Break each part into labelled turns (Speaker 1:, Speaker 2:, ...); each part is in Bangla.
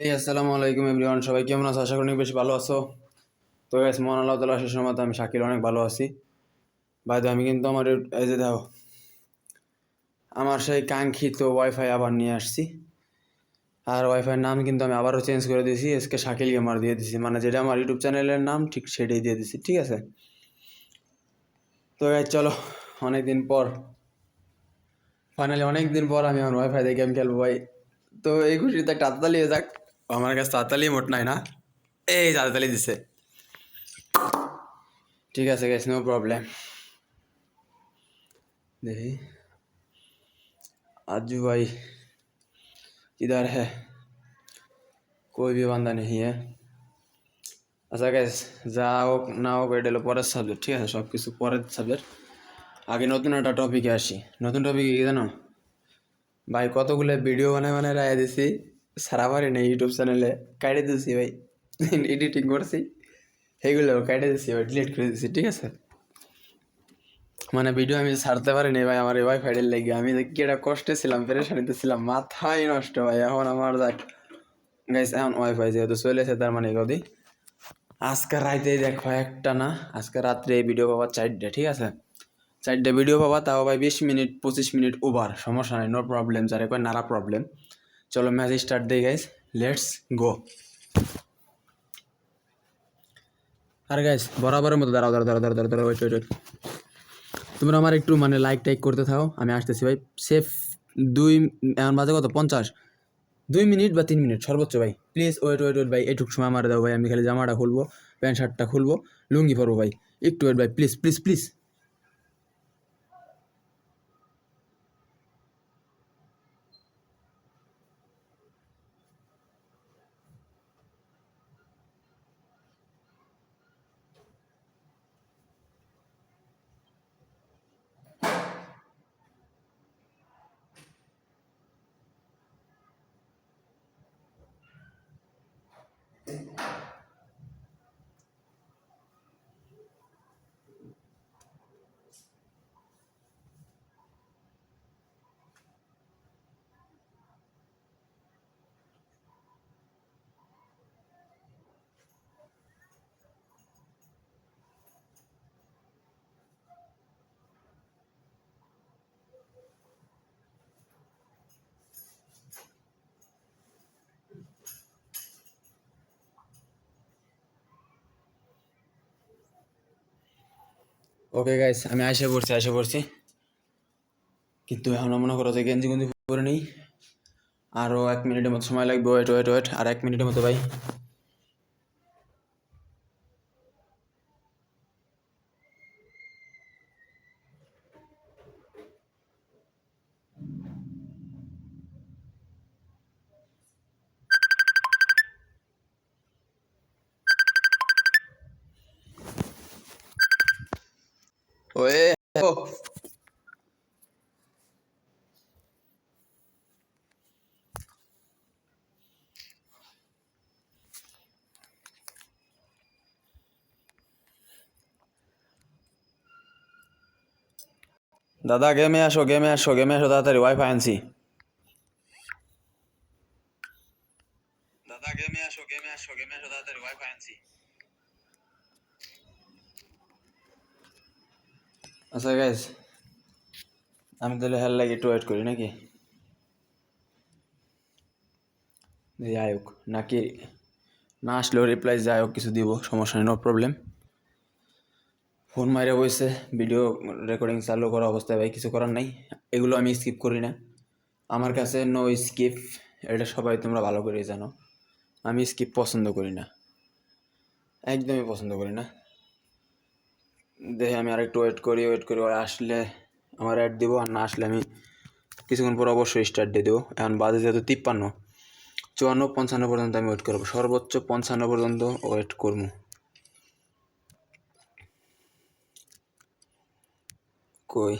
Speaker 1: এই, আসসালামু আলাইকুম এভরিওয়ান। সবাই কেমন আছো? আশা করি অনেক বেশি ভালো আছো। তো গাইস মহান আল্লাহ তালা শেষের মতো আমি শাকির অনেক ভালো আছি। বাই আমি কিন্তু আমার এই- এই যে দেখো, আমার সেই কাঙ্ক্ষিত ওয়াইফাই আবার নিয়ে আসছি। আর ওয়াইফাইয়ের নাম কিন্তু আমি আবারও চেঞ্জ করে দিয়েছি। এসকে শাকিল গেমার দিয়ে দিয়েছি মানে যেটা আমার ইউটিউব চ্যানেলের নাম, ঠিক সেটাই দিয়ে দিয়েছি ঠিক আছে? তো গাইস চলো অনেক দিন পর ফাইনালি অনেক দিন পর আমি আমার ওয়াইফাই দিয়ে গেম খেলব ভাই। তো এই খুশিতে একটা তাড়াতাড়ি যাক। আমার কাছে তাড়াতাড়ি মোট নাই না এই তাড়াতাড়ি দিছে ঠিক আছে গেছে নো প্রবলেম দেখি आजू भाई किधर है कोई भी बंदा नहीं है আচ্ছা গ্যাস যা হোক না হোক এটা হলো পরের সাবজেক্ট ঠিক আছে সব কিছু পরের সাবজেক্ট আগে নতুন একটা টপিকে আসি নতুন টপিকে কি জানো ভাই কতগুলো ভিডিও বানায় বানায় রায় দিছি সারা পারি না ইউটিউব চ্যানেলে কাটে দিয়েছি ভাই। এডিটিং করছি। সেগুলো কাটে দিছি ভাই ডিলিট করে দিছি, ঠিক আছে? মানে ভিডিও আমি ছাড়তে পারিনি ভাই, আমার এই ওয়াইফাইয়ের লেগে। আমি কি একটা কষ্টে ছিলাম পেরেশানিতে ছিলাম, মাথায় নষ্ট ভাই। এখন আমার দেখ গাইস এখন ওয়াইফাই যেহেতু চলে এসে তার মানে কদি আজকে রাইতে দেখো একটা না, আজকে রাত্রে এই ভিডিও পাবা চারটে, ঠিক আছে? চারটে ভিডিও পাবা, তাও ভাই বিশ মিনিট, পঁচিশ মিনিট ওভার সমস্যা নাই নো প্রবলেম যারে কয় নারা প্রবলেম চলো ম্যাচ স্টার্ট দিই গাইস লেটস গো আর গাইস বরাবরের মতো দাঁড়াও দাঁড়াও দাঁড়াও দাঁড়াও দাঁড়াও ওয়েট ওয়েট ওয়েট তোমরা আমার একটু মানে লাইক টাইক করতে থাও আমি আসতেছি ভাই। সেফ দুই, এখন বাজে কত? পঞ্চাশ। দুই মিনিট বা তিন মিনিট, সর্বোচ্চ ভাই। প্লিজ ওয়েট ওয়েট ওয়েট ভাই এইটুকু সময় আমার দাও ভাই, আমি খালি জামাটা খুলবো, প্যান্ট শার্টটা খুলবো, লুঙ্গি পরবো ভাই। একটু ওয়েট ভাই please please please okay guys আমি আসে পড়ছি আসে পড়ছি। কিন্তু এখন মনে করো যে গেঞ্জি গুঞ্জি পরে নেই। আরও এক মিনিটের মতো সময় লাগবে। ওয়েট ওয়েট ওয়েট আর এক মিনিটের মতো, ভাই। ওয়ে দাদা গেমে আসো গেমে আসো গেমে আসো তাড়াতাড়ি ওয়াইফাই আনছি দাদা গেমে আসো গেমে আসো গেমে আসো তাড়াতাড়ি ওয়াইফাই আনছি আচ্ছা গাইস আমি তাহলে হেল লাগে একটু ওয়েট করি নাকি? যাই হোক, নাকি না আসলেও রিপ্লাই যাই হোক, কিছু দিব, সমস্যা নেই নো প্রবলেম ফোন মাইরে বসে ভিডিও রেকর্ডিং চালু করা অবস্থায় ভাই, কিছু করার নাই, এগুলো আমি স্কিপ করি না। আমার কাছে নো স্কিপ এটা সবাই তোমরা ভালো করে জানো। আমি স্কিপ পছন্দ করি না। একদমই পছন্দ করি না। দেখে আমি আরেকটু ওয়েট করি ওয়েট করি, ওরা আসলে আমার অ্যাড দেবো আর না আসলে আমি কিছুক্ষণ পর অবশ্যই স্টার্ট দিয়ে দেবো। এখন বাজে যেহেতু তিপ্পান্ন, চুয়ান্ন, পঞ্চান্ন পর্যন্ত আমি ওয়েট করব। সর্বোচ্চ পঞ্চান্ন পর্যন্ত ওয়েট করব। কই?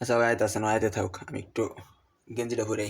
Speaker 1: আচ্ছা আয়তে না? আয়তে থাক, আমি একটু গেঞ্জিটা পরে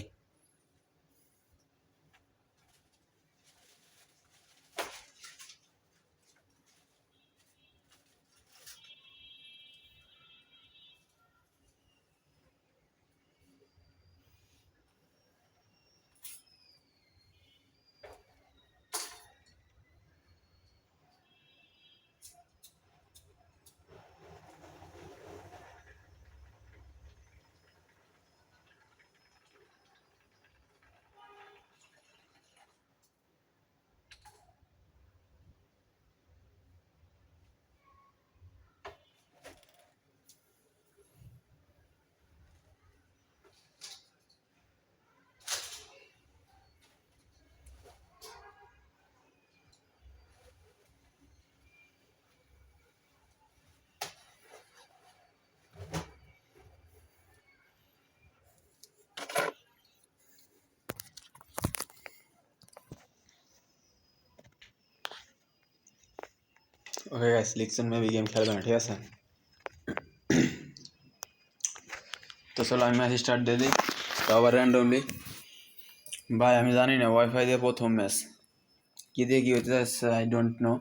Speaker 1: ওকে গাইস লিখছেন মেবি গেম খেলবে না ঠিক আছে তো চলো আমি ম্যাচ স্টার্ট দিয়ে দিই তো আবার র্যান্ডমলি ভাই আমি জানি না ওয়াইফাই দিয়ে প্রথম ম্যাচ কী দিয়ে কী হতে যাচ্ছে আই ডোন্ট নো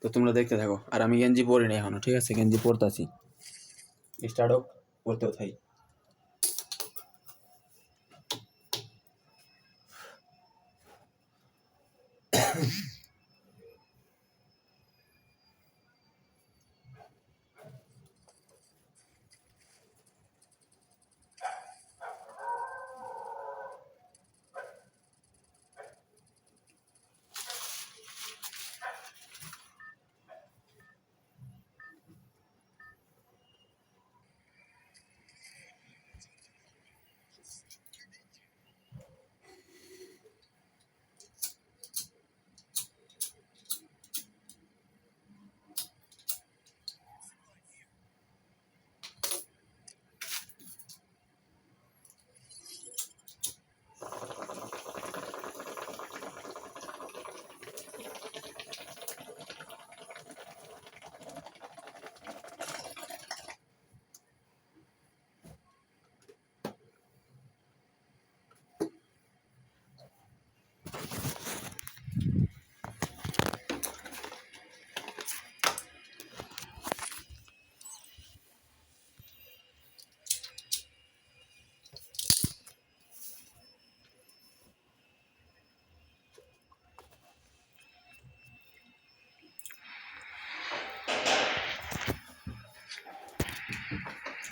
Speaker 1: তো তোমরা দেখতে থাকো আর আমি গেঞ্জি পরিনি এখনও ঠিক আছে গেঞ্জি পরতাছি স্টার্ট হোক পড়তেও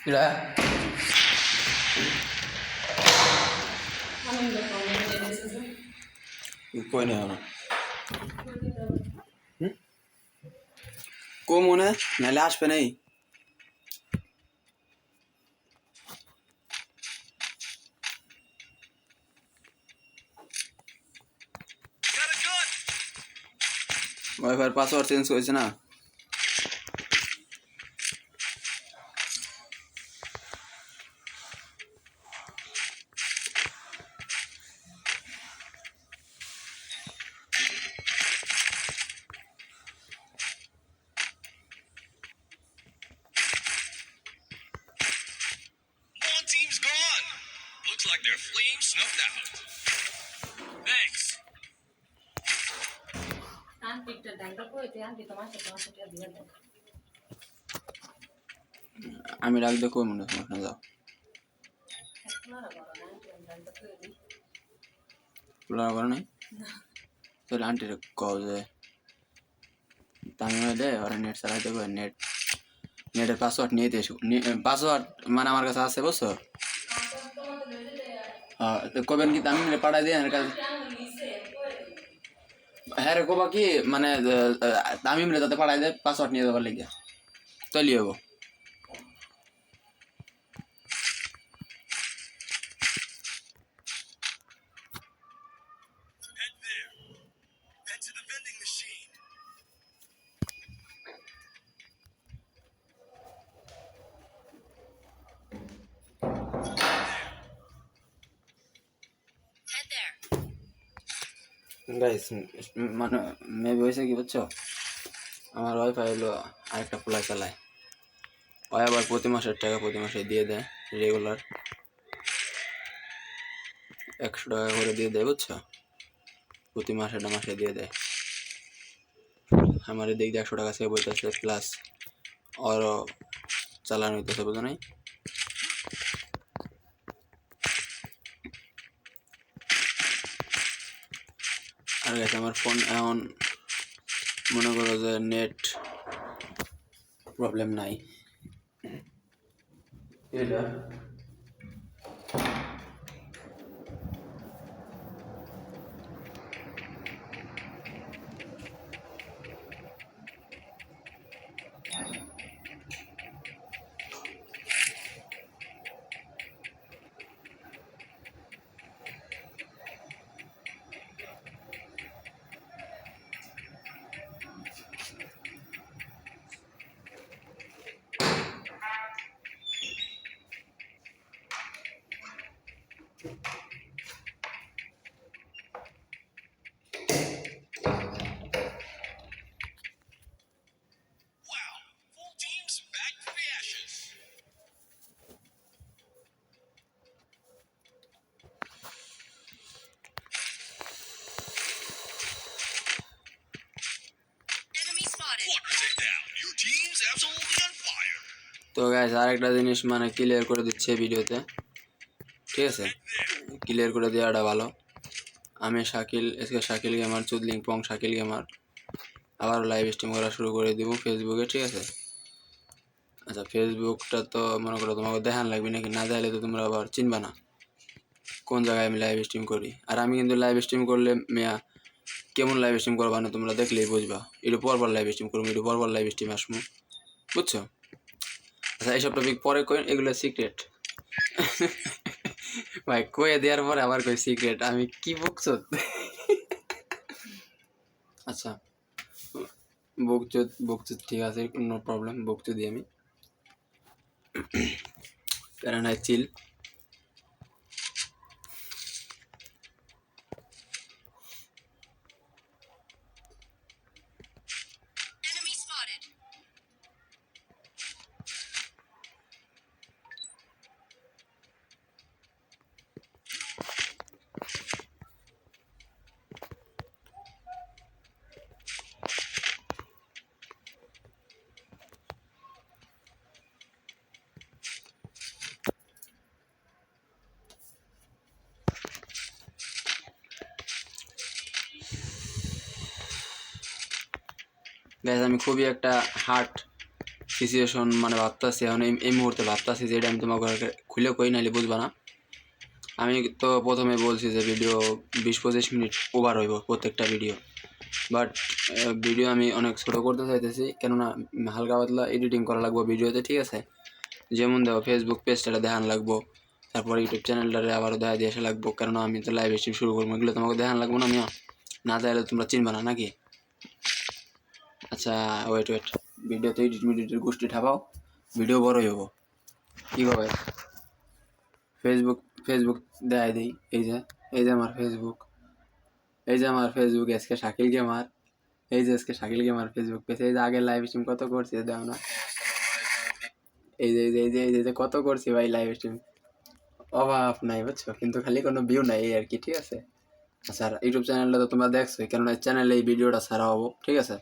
Speaker 1: থাই এটা কই নেই এখন কো মনে নাহলে আসবে নেই ওয়াইফাই পাসওয়ার্ড চেঞ্জ করেছে না
Speaker 2: like their flame snuffed out. Thanks.
Speaker 1: আমি রাখ দেখো মনে হয় যাও
Speaker 3: বড় না দিই।
Speaker 1: তোলা করে নাই? তাহলে আন্টির কও যে তামিল দে ওরা নেট চালাইতে নেট নেটের পাসওয়ার্ড নিয়ে দিয়ে পাসওয়ার্ড মানে আমার কাছে আছে বুঝছ? কবেন কি তামিল পাঠাই দিয়ে এর কাছে হ্যাঁ রে কবা কি মানে তামিম রে তাতে পাঠাই দে পাসওয়ার্ড নিয়ে দেবার লেগে চলি হব গাইস মানে মেবি হয়েছে কি বুঝছ? আমার ওয়াইফাই হলো আরেকটা খোলা চালায় ওই আবার প্রতি মাসের টাকা প্রতি মাসে দিয়ে দেয় রেগুলার একশো টাকা করে দিয়ে দেয়, বুঝছ? প্রতি মাসেটা মাসে দিয়ে দেয়। আমার এদিক দিয়ে একশো টাকা সেভ হইতেছে প্লাস ওরও চালানো হইতেছে, বুঝো নাই? আর গেছে আমার ফোন এখন মনে করো যে নেট প্রবলেম নাই। এটা তো গ্যাস আরেকটা জিনিস মানে ক্লিয়ার করে দিচ্ছে ভিডিওতে। ঠিক আছে? ক্লিয়ার করে দেওয়াটা ভালো। আমি শাকিল এসকে শাকিল গেমার চুদলিং পং শাকিল গেমার আবার লাইভ স্ট্রিম করা শুরু করে দিব ফেসবুকে ঠিক আছে? আচ্ছা ফেসবুকটা তো মনে করো তোমাকে দেখান লাগবে নাকি? না দেখালে তো তোমরা আবার চিনবা না। কোন জায়গায় আমি লাইভ স্ট্রিম করি? আর আমি কিন্তু লাইভ স্ট্রিম করলে মেয়া, কেমন লাইভ স্ট্রিম করবা না তোমরা দেখলেই বুঝবা। একটু পরপর লাইভ স্ট্রিম করব একটু পরপর লাইভ স্ট্রিম আসব বুঝছ? আচ্ছা এইসব টপিক পরে কই, এগুলো সিক্রেট ভাই কয়ে দেওয়ার পরে আবার কই সিক্রেট আমি কি বকছ? আচ্ছা বকচুত বকচুত ঠিক আছে নো প্রবলেম বকচু দিই আমি। কারণ চিল গ্যাস আমি খুবই একটা হার্ড সিচুয়েশন মানে ভাবতেছি। এখন এই মুহূর্তে ভাবতেছি যে এটা আমি তোমাকে খুলে কই নাইলে বুঝবা না। আমি তো প্রথমে বলছি যে ভিডিও বিশ পঁচিশ মিনিট ওভার হইব প্রত্যেকটা ভিডিও বাট ভিডিও আমি অনেক ছোটো করতে চাইতেছি, কেননা হালকা পাতলা এডিটিং করা লাগবো ভিডিওতে ঠিক আছে? যেমন দেখো ফেসবুক পেজটা দেখান লাগবো, তারপর ইউটিউব চ্যানেলটারে আবারও দেখা দিয়ে আসা লাগবো, কেননা আমি তো লাইভ স্ট্রিম শুরু করব, এগুলো তোমাকে দেখান লাগবো না আমিও না তাহলে তোমরা চিনবা না, নাকি? আচ্ছা ওয়েট ওয়েট ভিডিওতে এডিট মিডিটের গোষ্ঠী ঠাপাও ভিডিও বড়ই হব। কীভাবে? ফেসবুক ফেসবুক দেয় দিই, এই যে এই যে আমার ফেসবুক এই যে আমার ফেসবুক আজকে শাকিল গেমার এই যে আজকে শাকিল গেমার ফেসবুক পেজ এই যে আগে লাইভ স্ট্রিম কত করছি দেখো না। এই যে এই যে এই যে কত করছি ভাই লাইভ স্ট্রিম অভাব নাই, বুঝছ? কিন্তু খালি কোনো ভিউ নাই, এই আর কি, ঠিক আছে? আচ্ছা ইউটিউব চ্যানেলটা তো তোমরা দেখছ কেননা চ্যানেলে এই ভিডিওটা ছাড়া হব, ঠিক আছে?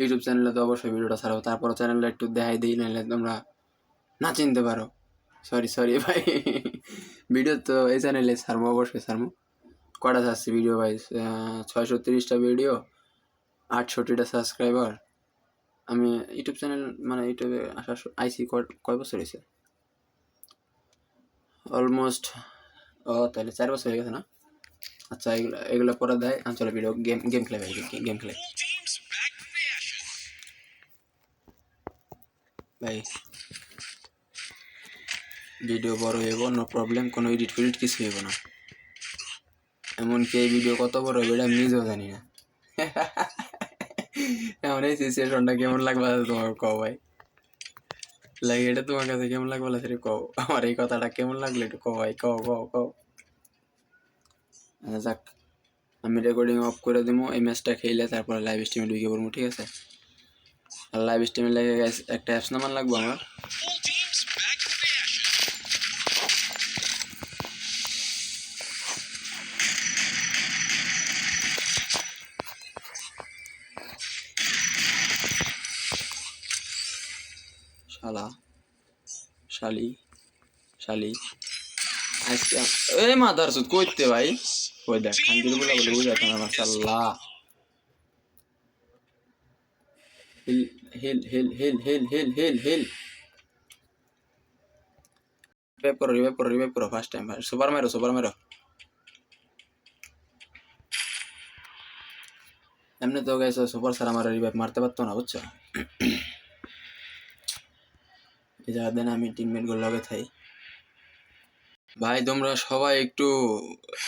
Speaker 1: ইউটিউব চ্যানেলে তো অবশ্যই ভিডিওটা ছাড়াবো তারপর চ্যানেলটা একটু দেখাই দিই, নাহলে তোমরা না চিনতে পারো। সরি সরি ভাই। ভিডিও তো এই চ্যানেলে ছাড়বো, অবশ্যই ছাড়বো। কটা ছাড়ছি ভিডিও ভাই ছয়শো তিরিশটা ভিডিও আটষট্টিটা সাবস্ক্রাইবার আমি ইউটিউব চ্যানেল মানে ইউটিউবে আসা আইসি কয় বছর হয়েছে? অলমোস্ট ও, তাহলে চার বছর হয়ে গেছে না? আচ্ছা এগুলো এগুলো পরে দেয়, আঞ্চলিক ভিডিও গেম গেম খেলে ভাই গেম খেলে। ভাই ভিডিও বড় হইব নো প্রবলেম কোনো এডিট ফেডিট কিছু হইব না। এমনকি এই ভিডিও কত বড় হবে, এটা আমি জানি না। এমন এই সিচুয়েশনটা কেমন লাগবে তোমার কও ভাই? লাগে এটা তোমার কাছে কেমন লাগবে সেটা কও। আমার এই কথাটা কেমন লাগল একটু কও ভাই, কও কও কও। আচ্ছা যাক, আমি রেকর্ডিং অফ করে দেবো এই ম্যাচটা খেলে তারপরে লাইভ স্ট্রিমে ঢুকে পড়ব ঠিক আছে? লাইভ স্ট্রিমে লেগে গেছে, একটা অ্যাপস নামান লাগবো আমার. শালা, শালি আজকে এই মাদার সুদ কইতে ভাই। ওই দেখ বলে বলে বুঝা তোমার heal heal heal heal heal heal heal heal first time super মেরো সুপার মেরো এমনি তো গেছে সুপার স্যার আমার রিভাইভ মারতে পারতো না বুঝছ? যার দেন আমি টিমমেটগুলো লগে থাই। ভাই, তোমরা সবাই একটু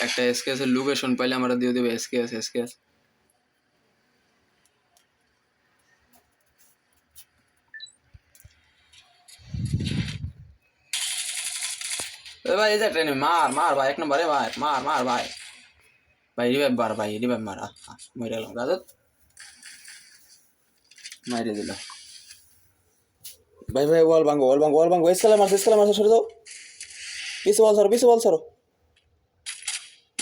Speaker 1: একটা এসকেএস এর লোকেশন পাইলে আমরা দিয়ে দেবে এসকেএস এসকেএস ভাই, এই যে ট্রেনে, মার মার ভাই, এক নম্বরে মার মার মার ভাই। ভাই রিভাইভ মার ভাই রিভাইভ মার। মরে গেলাম রাজত মাইরে দিল। ভাই ভাই, ওয়াল ভাঙ্গো ওয়াল ভাঙ্গো ওয়াল ভাঙ্গো এসকালে মারছে এসকালে মারছে, সরে দাও পিছে বল সরো, পিছে বল সরো।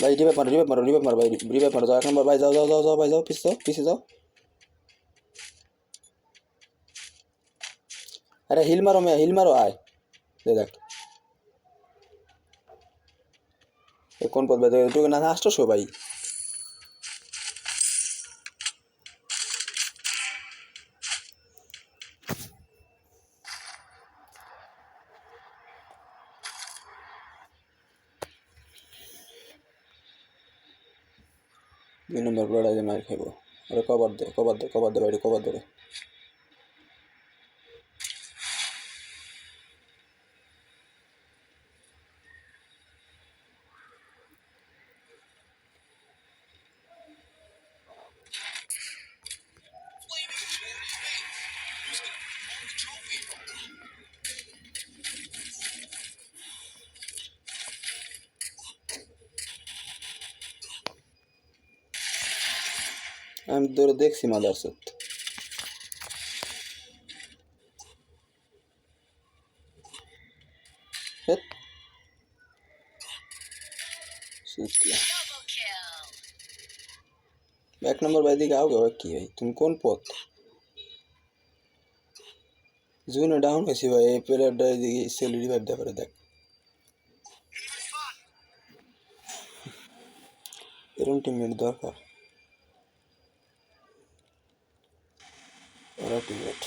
Speaker 1: ভাই রিভাইভ মারো রিভাইভ মারো রিভাইভ মারো, ভাই রিভাইভ মারো। যাও, এক নম্বর, ভাই, যাও যাও যাও যাও, ভাই, যাও, পিছে যাও পিছে যাও। আরে, হিল মারো, মেয়ে, হিল মারো, আয়। দে দেখ। কোন পথ বেঁধে তুই না আসতো সবাই। দুই নম্বর প্লট মার খাইব। আরে কবার দে কবার দে কবার দে বাইরে, কবার দে। আমি দৌড়ে দেখছি মাদার সত এক নম্বর বাই দিকে আও ভাই কি ভাই তুমি কোন পথ জুনে ডাউন হয়েছি ভাই, এই প্লেয়ারটা এদিকে সেল রিভাইভ দেওয়া পারে দেখ। এরকম টিমমেট দরকার। ওরা টিমমেট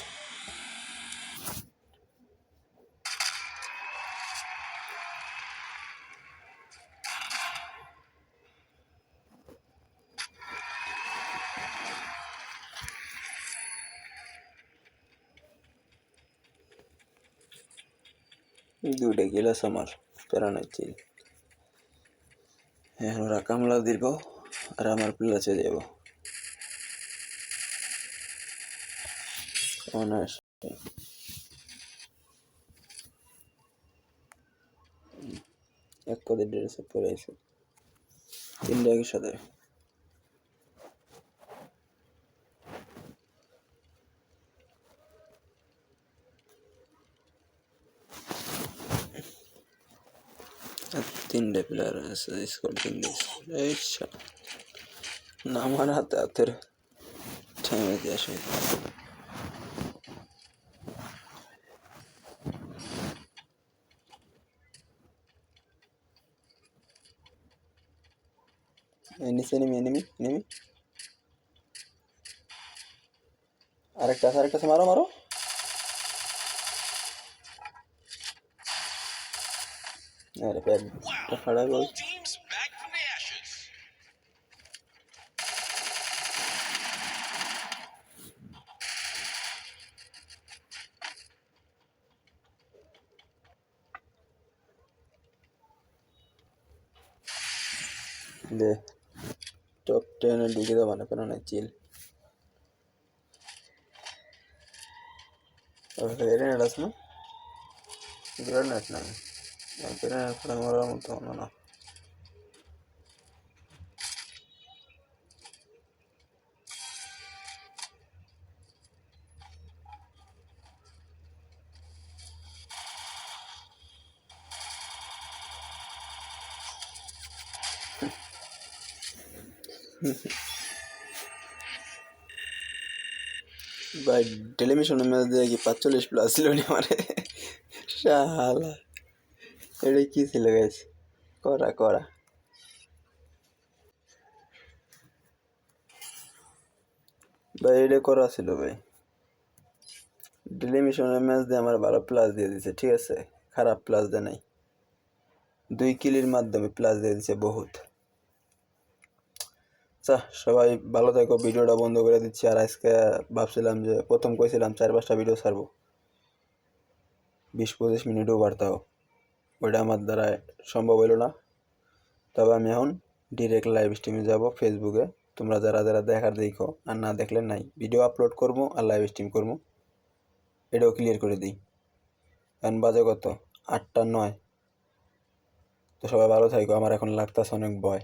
Speaker 1: গেলাস আমার প্যারা নাচ্ছি এখন ওরা কামলা দিব আর আমার প্লাসে অনার্স এক পদে ড্রেস পরে আছে তিনটা একই সাথে আর তিনটে প্লেয়ার আছে স্কোর তিনটে এই শা- না আমার হাতে হাতের ঠেঙে দিয়ে আসে এই নিচে নেমি নেমি নেমি আরেকটা আরেকটা মারো মারো আরে প্যাড ফাড়া গেল
Speaker 2: Both teams back from the ashes.
Speaker 1: দে টপ টেনে ঢুকে দেবো না কেন না চিল গ্রেনেড নাই গ্রেনেড করে মরার মতো হলো না ভাই টেলিভিশনের ম্যাচ দিয়ে কি পাঁচচল্লিশ প্লাস ছিল নি মানে শালা এটা কি ছিল গাইস করা করা ভাই, এটা করা ছিল, ভাই। টেলিভিশনের ম্যাচ দিয়ে আমার ভালো প্লাস দিয়ে দিছে, ঠিক আছে? খারাপ প্লাস দেয় নাই। দুই কিলির মাধ্যমে প্লাস দিয়ে দিছে বহুত। আচ্ছা সবাই ভালো থাকো, ভিডিওটা বন্ধ করে দিচ্ছি। আর আজকে ভাবছিলাম যে, প্রথম কইছিলাম, চার পাঁচটা ভিডিও ছাড়বো। বিশ পঁচিশ মিনিটও বাড়তাও। ওইটা আমার দ্বারা সম্ভব হইল না। তবে আমি এখন ডিরেক্ট লাইভ স্ট্রিমে যাব ফেসবুকে তোমরা যারা যারা দেখার দেখো, আর না দেখলে নাই। ভিডিও আপলোড করব আর লাইভ স্ট্রিম করব। এটাও ক্লিয়ার করে দিই। এখন বাজে কত? আটটা নয়। তো সবাই ভালো থাকো আমার এখন লাগতেছে অনেক ভয়।